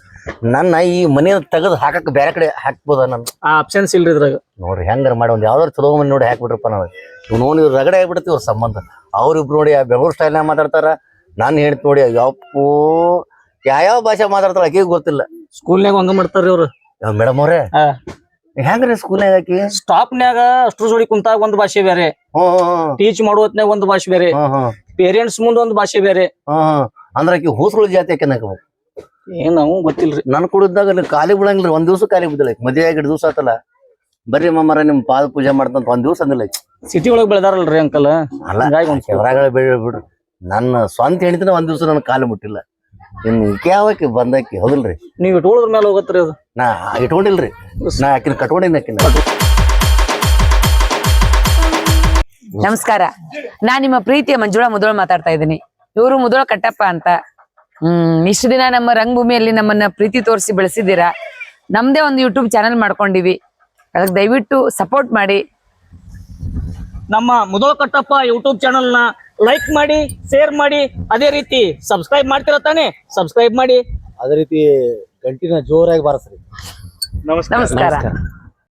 Speaker 7: ನನ್ನ ಈ ಮನಿ ತೆಗೆದು ಹಾಕಕ್ ಬೇರೆ ಕಡೆ ಹಾಕ್ಬೋದ ನಾನು?
Speaker 5: ಆ ಆಪ್ಷನ್ಸ್ ಇಲ್ರಿ ಇದ್ರಾಗ.
Speaker 7: ನೋಡ್ರಿ ಹೆಂಗಾರ ಮಾಡಿ ಒಂದ್ ಯಾವ್ದಾರು ಚಲೋ ಮನೆ ನೋಡಿ ಹಾಕ್ಬಿಟ್ರಪ್ಪ ನಾವು. ಇವ್ ನೋಡಿ ಇವ್ರು ರಗಡೆ ಆಗ್ಬಿಡುತ್ತೆ ಇವ್ರ ಸಂಬಂಧ. ಅವ್ರಿಬ್ರು ನೋಡಿ ಆ ಬೆಂಗಳೂರು ಸ್ಟೈಲ್ನಾಗ ಮಾತಾಡ್ತಾರ ನಾನು ಹೇಳ್ತಿ ನೋಡಿ ಯಪ್ಪೋ ಯಾವ್ಯಾವ ಭಾಷೆ ಮಾತಾಡ್ತಾರ ಆಕೆಗೆ ಗೊತ್ತಿಲ್ಲ.
Speaker 5: ಸ್ಕೂಲ್ನ್ಯಾಗ ಹಂಗ ಮಾಡ್ತಾರ್ರಿ ಅವ್ರು.
Speaker 7: ಮೇಡಮ್ ಅವ್ರೆ
Speaker 5: ಹಾ.
Speaker 7: ಹೆಂಗ್ರಿ ಸ್ಕೂಲ್ನಾಗ ಹಾಕಿ
Speaker 5: ಸ್ಟಾಪ್ನ್ಯಾಗ ಅಷ್ಟು ಜೋಡಿ ಕುಂತಾಗ ಒಂದ್ ಭಾಷೆ ಬೇರೆ. ಟೀಚ್ ಮಾಡೋ ಹೊತ್ನ್ಯಾಗ ಒಂದ್ ಭಾಷೆ ಬೇರೆ. ಪೇರೆಂಟ್ಸ್ ಮುಂದ್ ಒಂದ್ ಭಾಷೆ ಬೇರೆ.
Speaker 7: ಅಂದ್ರ ಆಕಿ ಹೂಸ್ಗಳ ಜಾತಿ ಆಕೆ ನಾಕ
Speaker 5: ಏನ್ ನಾವು ಗೊತ್ತಿಲ್ರಿ.
Speaker 7: ನನ್ ಕುಡಿದಾಗ ಅಲ್ಲಿ ಖಾಲಿ ಬಿಡಂಗಿಲ್ರಿ ಒಂದ್ ದಿವ್ಸ ಖಾಲಿ ಬಿದ್ದಿಲ್ಲ ಮದ್ವೆ ಆಗಿ ದಿವ್ಸ ಆತಲ್ಲ. ಬರ್ರಿ ಮಮ್ಮರ ನಿಮ್ ಪಾದ ಪೂಜೆ ಮಾಡ್ತಂತ ಒಂದ್ ದಿವ್ಸ ಅಂದಿಲ್ಲ
Speaker 5: ಸಿಟಿ ಒಳಗ್ ಬೆಳೆದಾರಲ್ರಿ ಅಂಕಲ್?
Speaker 7: ಅಲ್ಲ ಬಿಡ್ರಿ. ನನ್ನ ಸ್ವಂತ ಹೆಣ್ತಿನ ಒಂದ್ ದಿವ್ಸ ನನ್ ಕಾಲು ಮುಟ್ಟಿಲ್ಲ. ಇನ್ ಯಾವಕ್ಕೆ ಬಂದಾಕಿ ಹೌದಲ್ರಿ?
Speaker 5: ನೀವ್ ಇಟ್ಕೊಳ್ಳೋದ್ರ ಮೇಲೆ ಹೋಗತ್ರಿ ಅದು.
Speaker 7: ನಾ ಇಟ್ಕೊಂಡಿಲ್ರಿ. ನಾ ಆಕಿನ ಕಟ್ಕೊಂಡಿನ ಆಕಿನ.
Speaker 4: ನಮಸ್ಕಾರ. ನಾ ನಿಮ್ಮ ಪ್ರೀತಿಯ ಮಂಜುಳಾ ಮುದೋಳ ಮಾತಾಡ್ತಾ ಇದ್ದೀನಿ. ಇವರು ಮುದೋಳ ಕಟ್ಟಪ್ಪ ಅಂತ. ಹ್ಮ್ ಇಷ್ಟು ದಿನ ನಮ್ಮ ರಂಗಭೂಮಿಯಲ್ಲಿ ನಮ್ಮನ್ನ ಪ್ರೀತಿ ತೋರಿಸಿ ಬೆಳೆಸಿದ್ದೀರಾ? ನಮ್ದೇ ಒಂದು ಯೂಟ್ಯೂಬ್ ಚಾನೆಲ್ ಮಾಡ್ಕೊಂಡಿವಿ. ಅದಕ್ಕೆ ದಯವಿಟ್ಟು ಸಪೋರ್ಟ್ ಮಾಡಿ.
Speaker 5: ನಮ್ಮ ಮುದೋಳ ಕಟ್ಟಪ್ಪ ಯೂಟ್ಯೂಬ್ ಚಾನಲ್ನ ಲೈಕ್ ಮಾಡಿ ಶೇರ್ ಮಾಡಿ. ಅದೇ ರೀತಿ ಸಬ್ಸ್ಕ್ರೈಬ್ ಮಾಡ್ತಿರತ್ತಾನೆ ಸಬ್ಸ್ಕ್ರೈಬ್ ಮಾಡಿ.
Speaker 7: ಅದೇ ರೀತಿ ಗಂಟಿನ ಜೋರಾಗಿ ಬಾರಸ್ರಿ.
Speaker 5: ನಮಸ್ಕಾರ.
Speaker 4: ನಮಸ್ಕಾರ.